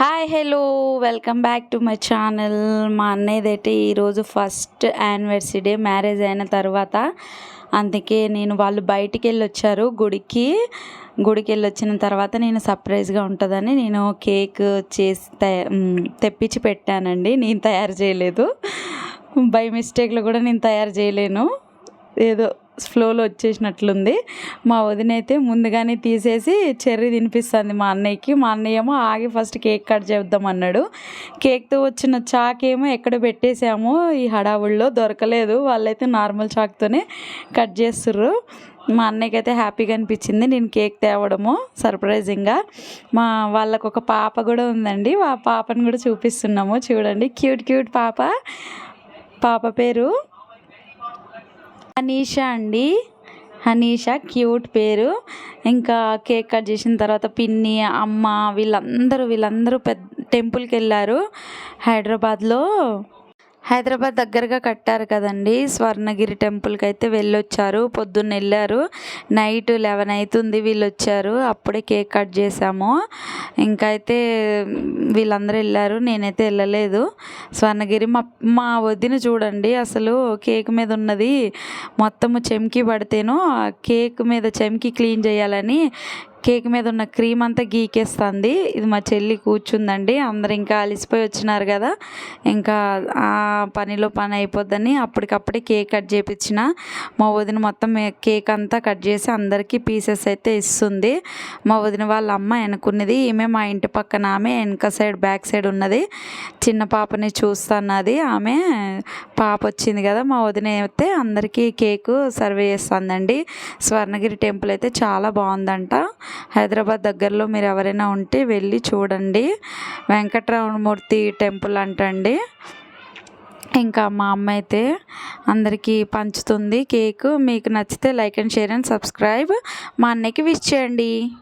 Hi hello. Welcome back to my channel. మా అన్నయ్యదైతే ఈరోజు ఫస్ట్ యానివర్సరీ డే మ్యారేజ్ అయిన తర్వాత. అందుకే నేను వాళ్ళు బయటికి వెళ్ళి వచ్చారు గుడికి. గుడికి వెళ్ళి వచ్చిన తర్వాత నేను సర్ప్రైజ్గా ఉంటుందని నేను కేక్ చేసి తెప్పించి పెట్టానండి. నేను తయారు చేయలేదు. బై మిస్టేక్లో కూడా నేను తయారు చేయలేను. ఏదో ఫ్లోలో వచ్చేసినట్లుంది. మా వదిన అయితే ముందుగానే తీసేసి చెర్రీ తినిపిస్తుంది మా అన్నయ్యకి. మా అన్నయ్య ఏమో ఆగి ఫస్ట్ కేక్ కట్ చేద్దాం అన్నాడు. కేక్తో వచ్చిన చాక్ ఏమో ఎక్కడ పెట్టేసామో ఈ హడావుల్లో దొరకలేదు. వాళ్ళైతే నార్మల్ చాక్తోనే కట్ చేస్తుర్రు. మా అన్నయ్యకి అయితే హ్యాపీగా అనిపించింది నేను కేక్ తేవడము సర్ప్రైజింగ్గా. మా వాళ్ళకు ఒక పాప కూడా ఉందండి. ఆ పాపను కూడా చూపిస్తున్నాము. చూడండి. క్యూట్ క్యూట్ పాప. పాప పేరు హనీషా అండి. హనీషా క్యూట్ పేరు. ఇంకా కేక్ కట్ చేసిన తర్వాత పిన్ని అమ్మ వీళ్ళందరూ వీళ్ళందరూ పెద్ద టెంపుల్కి వెళ్ళారు హైదరాబాద్లో. హైదరాబాద్ దగ్గరగా కట్టారు కదండి. స్వర్ణగిరి టెంపుల్కి అయితే వెళ్ళొచ్చారు. పొద్దున్న వెళ్ళారు. నైట్ లెవెన్ అవుతుంది వీళ్ళు వచ్చారు అప్పుడే కేక్ కట్ చేసాము. ఇంకా అయితే వీళ్ళందరూ వెళ్ళారు. నేనైతే వెళ్ళలేదు. స్వర్ణగిరి మా మా వదిన చూడండి. అసలు కేక్ మీద ఉన్నది మొత్తము చెమ్కి పడితేను ఆ కేక్ మీద చెమ్కి క్లీన్ చేయాలని కేక్ మీద ఉన్న క్రీమ్ అంతా గీకేస్తుంది. ఇది మా చెల్లి కూర్చుందండి. అందరు ఇంకా అలిసిపోయి వచ్చినారు కదా. ఇంకా ఆ పనిలో పని అయిపోద్దని అప్పటికప్పుడే కేక్ కట్ చేపించిన మా వదిన మొత్తం కేక్ అంతా కట్ చేసి అందరికీ పీసెస్ అయితే ఇస్తుంది. మా వదిన వాళ్ళ అమ్మ వెనుకున్నది ఈమె మా ఇంటి పక్కన ఆమె వెనక సైడ్ బ్యాక్ సైడ్ ఉన్నది. చిన్న పాపని చూస్తున్నది. ఆమె పాప వచ్చింది కదా మా వదిన అయితే అందరికీ కేకు సర్వ్ చేస్తుందండి. స్వర్ణగిరి టెంపుల్ అయితే చాలా బాగుందంట. హైదరాబాద్ దగ్గరలో మీరు ఎవరైనా ఉంటే వెళ్ళి చూడండి. వెంకటరమణమూర్తి టెంపుల్ అంటండి. ఇంకా మా అమ్మ అయితే అందరికీ పంచుతుంది కేక్. మీకు నచ్చితే like and share and subscribe. మా అన్నయ్యకి విష్ చేయండి.